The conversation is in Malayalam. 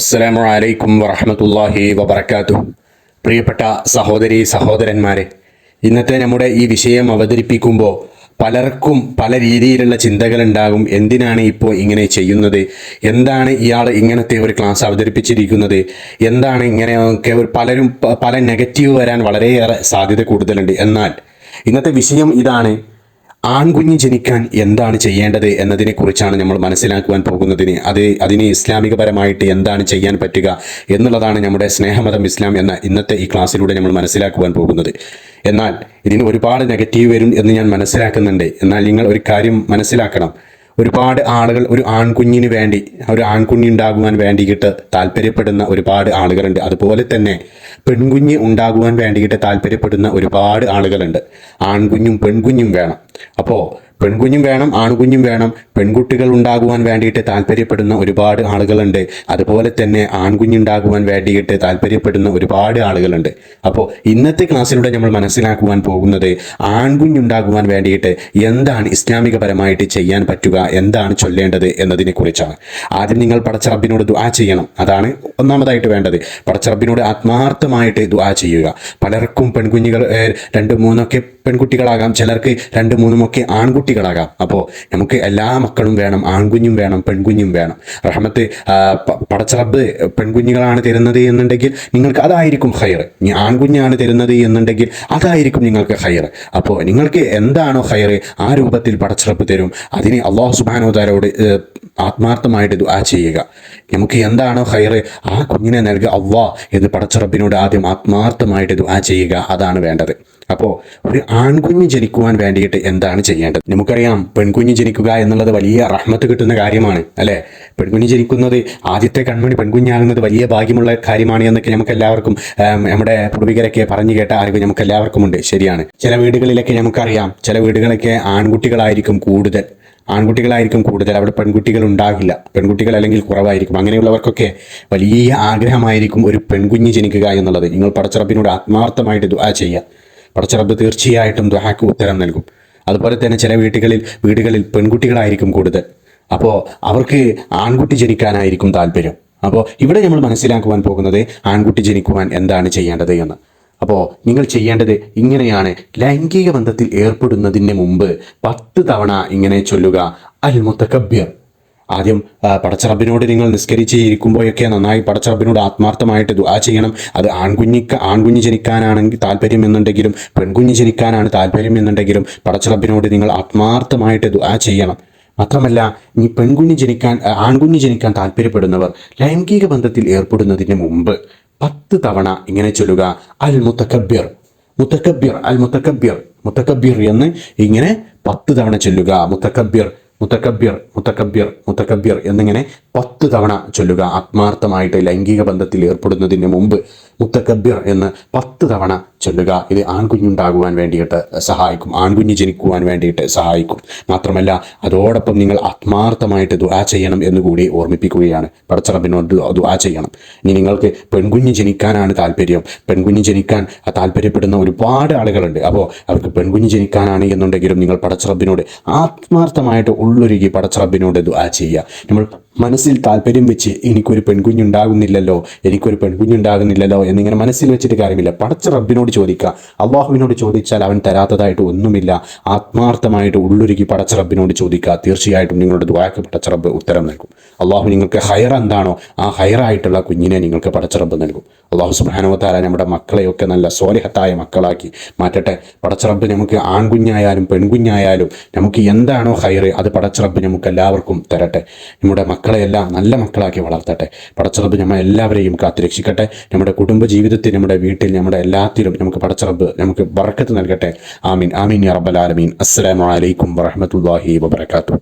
അസ്സലാമു അലൈക്കും വറഹമത്തല്ലാഹി വബർക്കാത്തു പ്രിയപ്പെട്ട സഹോദരി സഹോദരന്മാരെ ഇന്നത്തെ നമ്മുടെ ഈ വിഷയം അവതരിപ്പിക്കുമ്പോൾ പലർക്കും പല രീതിയിലുള്ള ചിന്തകൾ ഉണ്ടാകും. എന്തിനാണ് ഇപ്പോൾ ഇങ്ങനെ ചെയ്യുന്നത്? എന്താണ് ഇയാൾ ഇങ്ങനത്തെ ഒരു ക്ലാസ് അവതരിപ്പിച്ചിരിക്കുന്നത്? എന്താണ് ഇങ്ങനെയൊക്കെ പലരും പല നെഗറ്റീവ് വരാൻ വളരെയേറെ സാധ്യത കൂടുതലുണ്ട്. എന്നാൽ ഇന്നത്തെ വിഷയം ഇതാണ്. ആൺകുഞ്ഞ് ജനിക്കാൻ എന്താണ് ചെയ്യേണ്ടത് എന്നതിനെ കുറിച്ചാണ് നമ്മൾ മനസ്സിലാക്കുവാൻ പോകുന്നതിന്. അത് അതിന് ഇസ്ലാമികപരമായിട്ട് എന്താണ് ചെയ്യാൻ പറ്റുക എന്നുള്ളതാണ് നമ്മുടെ സ്നേഹമതം ഇസ്ലാം എന്ന ഇന്നത്തെ ഈ ക്ലാസ്സിലൂടെ നമ്മൾ മനസ്സിലാക്കുവാൻ പോകുന്നത്. എന്നാൽ ഇതിന് ഒരുപാട് നെഗറ്റീവ് വരും എന്ന് ഞാൻ മനസ്സിലാക്കുന്നുണ്ട്. എന്നാൽ നിങ്ങൾ ഒരു കാര്യം മനസ്സിലാക്കണം. ഒരുപാട് ആളുകൾ ഒരു ആൺകുഞ്ഞിന് വേണ്ടി ഒരു ആൺകുഞ്ഞ് ഉണ്ടാകുവാൻ വേണ്ടിയിട്ട് താല്പര്യപ്പെടുന്ന ഒരുപാട് ആളുകളുണ്ട്. അതുപോലെ തന്നെ പെൺകുഞ്ഞ് ഉണ്ടാകുവാൻ വേണ്ടിയിട്ട് താല്പര്യപ്പെടുന്ന ഒരുപാട് ആളുകളുണ്ട്. ആൺകുഞ്ഞും പെൺകുഞ്ഞും വേണം. അപ്പോൾ പെൺകുഞ്ഞും വേണം ആൺകുഞ്ഞും വേണം. പെൺകുട്ടികൾ ഉണ്ടാകുവാൻ വേണ്ടിയിട്ട് താല്പര്യപ്പെടുന്ന ഒരുപാട് ആളുകളുണ്ട്. അതുപോലെ തന്നെ ആൺകുഞ്ഞുണ്ടാകുവാൻ വേണ്ടിയിട്ട് താല്പര്യപ്പെടുന്ന ഒരുപാട് ആളുകളുണ്ട്. അപ്പോൾ ഇന്നത്തെ ക്ലാസ്സിലൂടെ നമ്മൾ മനസ്സിലാക്കുവാൻ പോകുന്നത് ആൺകുഞ്ഞുണ്ടാകുവാൻ വേണ്ടിയിട്ട് എന്താണ് ഇസ്ലാമികപരമായിട്ട് ചെയ്യാൻ പറ്റുക എന്താണ് ചൊല്ലേണ്ടത് എന്നതിനെ കുറിച്ചാണ് ആദ്യം നിങ്ങൾ പടച്ചറബിനോട് ദുആ ചെയ്യണം. അതാണ് ഒന്നാമതായിട്ട് വേണ്ടത്. പടച്ചറബിനോട് ആത്മാർത്ഥമായിട്ട് ദുആ ചെയ്യുക. പലർക്കും പെൺകുഞ്ഞുങ്ങൾ രണ്ടും മൂന്നൊക്കെ പെൺകുട്ടികളാകാം. ചിലർക്ക് രണ്ട് മൂന്നുമൊക്കെ ആൺകുട്ടികളാകാം അപ്പോൾ നമുക്ക് എല്ലാ മക്കളും വേണം ആൺകുഞ്ഞും വേണം പെൺകുഞ്ഞും വേണം. റഹ്മത്ത് പടച്ചറബ് പെൺകുഞ്ഞുങ്ങളാണ് തരുന്നത് എന്നുണ്ടെങ്കിൽ നിങ്ങൾക്ക് അതായിരിക്കും ഹയർ ആൺകുഞ്ഞാണ് തരുന്നത് എന്നുണ്ടെങ്കിൽ അതായിരിക്കും നിങ്ങൾക്ക് ഹയർ അപ്പോൾ നിങ്ങൾക്ക് എന്താണോ ഹയർ ആ രൂപത്തിൽ പടച്ചറബ് തരും. അതിന് അള്ളാഹു സുബാനോദാരോട് ആത്മാർത്ഥമായിട്ട് ദുആ ചെയ്യുക. നമുക്ക് എന്താണോ ഹയർ ആ കുഞ്ഞിനെ നൽകുക അവ്വാ എന്ന് പടച്ചറബിനോട് ആദ്യം ആത്മാർത്ഥമായിട്ട് ദുആ ചെയ്യുക. അതാണ് വേണ്ടത്. അപ്പോൾ ഒരു ആൺകുഞ്ഞ് ജനിക്കുവാൻ വേണ്ടിയിട്ട് എന്താണ് ചെയ്യേണ്ടത്? നമുക്കറിയാം പെൺകുഞ്ഞ് ജനിക്കുക എന്നുള്ളത് വലിയ റഹ്മത്ത് കിട്ടുന്ന കാര്യമാണ് അല്ലേ? പെൺകുഞ്ഞ് ജനിക്കുന്നത് ആദ്യത്തെ കൺമണി പെൺകുഞ്ഞാകുന്നത് വലിയ ഭാഗ്യമുള്ള കാര്യമാണ് എന്നൊക്കെ നമുക്ക് എല്ലാവർക്കും നമ്മുടെ പൂർവികരൊക്കെ പറഞ്ഞു കേട്ട അറിവ് നമുക്ക് എല്ലാവർക്കും ഉണ്ട് ശരിയാണ്. ചില വീടുകളിലൊക്കെ നമുക്കറിയാം ചില വീടുകളൊക്കെ ആൺകുട്ടികളായിരിക്കും കൂടുതൽ. ആൺകുട്ടികളായിരിക്കും കൂടുതൽ. അവിടെ പെൺകുട്ടികൾ ഉണ്ടാകില്ല. പെൺകുട്ടികൾ അല്ലെങ്കിൽ കുറവായിരിക്കും. അങ്ങനെയുള്ളവർക്കൊക്കെ വലിയ ആഗ്രഹമായിരിക്കും ഒരു പെൺകുഞ്ഞ് ജനിക്കുക എന്നുള്ളത്. നിങ്ങൾ പടച്ചിറപ്പിനോട് ആത്മാർത്ഥമായിട്ട് ദുആ ചെയ്യുക. പടച്ചിറപ്പ് തീർച്ചയായിട്ടും ദുഹാക്ക് ഉത്തരം നൽകും. അതുപോലെ തന്നെ ചില വീട്ടുകളിൽ വീടുകളിൽ പെൺകുട്ടികളായിരിക്കും കൂടുതൽ. അപ്പോൾ അവർക്ക് ആൺകുട്ടി ജനിക്കാനായിരിക്കും താല്പര്യം. അപ്പോൾ ഇവിടെ നമ്മൾ മനസ്സിലാക്കുവാൻ പോകുന്നത് ആൺകുട്ടി ജനിക്കുവാൻ എന്താണ് ചെയ്യേണ്ടത് എന്ന്. അപ്പോൾ നിങ്ങൾ ചെയ്യേണ്ടത് ഇങ്ങനെയാണ്. ലൈംഗിക ബന്ധത്തിൽ ഏർപ്പെടുന്നതിന് മുമ്പ് പത്ത് തവണ ഇങ്ങനെ ചൊല്ലുക. അൽ ആദ്യം പടച്ചറബിനോട് നിങ്ങൾ നിസ്കരിച്ച് ഇരിക്കുമ്പോഴൊക്കെ നന്നായി പടച്ചറബിനോട് ആത്മാർത്ഥമായിട്ട് ദുആ ചെയ്യണം. അത് ആൺകുഞ്ഞിക്ക് ആൺകുഞ്ഞ് ജനിക്കാനാണെങ്കിൽ താല്പര്യം എന്നുണ്ടെങ്കിലും പെൺകുഞ്ഞ് ജനിക്കാനാണ് താല്പര്യം എന്നുണ്ടെങ്കിലും പടച്ചറബിനോട് നിങ്ങൾ ആത്മാർത്ഥമായിട്ട് ദുആ ചെയ്യണം. മാത്രമല്ല ഈ പെൺകുഞ്ഞ് ജനിക്കാൻ ആൺകുഞ്ഞ് ജനിക്കാൻ താല്പര്യപ്പെടുന്നവർ ലൈംഗിക ബന്ധത്തിൽ ഏർപ്പെടുന്നതിന് മുമ്പ് പത്ത് തവണ ഇങ്ങനെ ചൊല്ലുക. അൽ മുത്തക്കബ്യർ മുത്തക്കബ്യർ അൽ മുത്തക്കബ്യർ മുത്തക്കബ്യർ എന്ന് ഇങ്ങനെ പത്ത് തവണ ചൊല്ലുക. മുത്തക്കബ്യർ മുത്തക്കബ്യർ മുത്തക്കബ്യർ മുത്തക്കബ്യർ എന്നിങ്ങനെ പത്ത് തവണ ചൊല്ലുക. ആത്മാർത്ഥമായിട്ട് ലൈംഗിക ബന്ധത്തിൽ ഏർപ്പെടുന്നതിന് മുമ്പ് മുത്തക്കബ്യർ എന്ന് പത്ത് തവണ ചൊല്ലുക. ഇത് ആൺകുഞ്ഞുണ്ടാകുവാൻ വേണ്ടിയിട്ട് സഹായിക്കും. ആൺകുഞ്ഞ് ജനിക്കുവാൻ വേണ്ടിയിട്ട് സഹായിക്കും. മാത്രമല്ല അതോടൊപ്പം നിങ്ങൾ ആത്മാർത്ഥമായിട്ട് ദുആ ചെയ്യണം എന്ന് കൂടി ഓർമ്മിപ്പിക്കുകയാണ്. പടച്ചറബിനോട് ദുആ ചെയ്യണം. ഇനി നിങ്ങൾക്ക് പെൺകുഞ്ഞ് ജനിക്കാനാണ് താല്പര്യം. പെൺകുഞ്ഞ് ജനിക്കാൻ താല്പര്യപ്പെടുന്ന ഒരുപാട് ആളുകളുണ്ട്. അപ്പോൾ അവർക്ക് പെൺകുഞ്ഞ് ജനിക്കാനാണ് എന്നുണ്ടെങ്കിലും നിങ്ങൾ പടച്ചറബിനോട് ആത്മാർത്ഥമായിട്ട് ഉള്ളൊരുക്കി പടച്ചറബിനോട് ദുആ ചെയ്യുക. നമ്മൾ മനസ്സിൽ താല്പര്യം വെച്ച് എനിക്കൊരു പെൺകുഞ്ഞുണ്ടാകുന്നില്ലല്ലോ എനിക്കൊരു പെൺകുഞ്ഞുണ്ടാകുന്നില്ലല്ലോ എന്നിങ്ങനെ മനസ്സിൽ വെച്ചിട്ട് കാര്യമില്ല. പടച്ച റബ്ബിനോട് ചോദിക്കുക. അള്ളാഹുവിനോട് ചോദിച്ചാൽ അവൻ തരാത്തതായിട്ട് ഒന്നുമില്ല. ആത്മാർത്ഥമായിട്ട് ഉള്ളൊരുക്കി പടച്ച റബ്ബിനോട് ചോദിക്കുക. തീർച്ചയായിട്ടും നിങ്ങളുടെ ദ്വാക്ക് പടച്ച റബ്ബ് ഉത്തരം നൽകും. അള്ളാഹു നിങ്ങൾക്ക് ഹയർ എന്താണോ ആ ഹയറായിട്ടുള്ള കുഞ്ഞിനെ നിങ്ങൾക്ക് പടച്ച റബ്ബ് നൽകും. അള്ളാഹു സുബാനുവത്താല നമ്മുടെ മക്കളെയൊക്കെ നല്ല സോലിഹത്തായ മക്കളാക്കി മാറ്റട്ടെ. പടച്ചറബ് നമുക്ക് ആൺകുഞ്ഞായാലും പെൺകുഞ്ഞായാലും നമുക്ക് എന്താണോ ഹയർ അത് പടച്ചറബ് നമുക്ക് എല്ലാവർക്കും തരട്ടെ. നമ്മുടെ മക്കളെയെല്ലാം നല്ല മക്കളാക്കി വളർത്തട്ടെ. പടച്ചറബ് നമ്മൾ എല്ലാവരെയും കാത്തുരക്ഷിക്കട്ടെ. നമ്മുടെ കുടുംബ ജീവിതത്തിൽ നമ്മുടെ വീട്ടിൽ നമ്മുടെ എല്ലാത്തിലും നമുക്ക് പടച്ചറബ് നമുക്ക് ബറക്കത്ത് നൽകട്ടെ. ആമീൻ. ആമീൻ റബ്ബൽ ആലമീൻ. അസ്സലാമു അലൈക്കും വറഹ്മത്തുള്ളാഹി വബറകാതുഹു.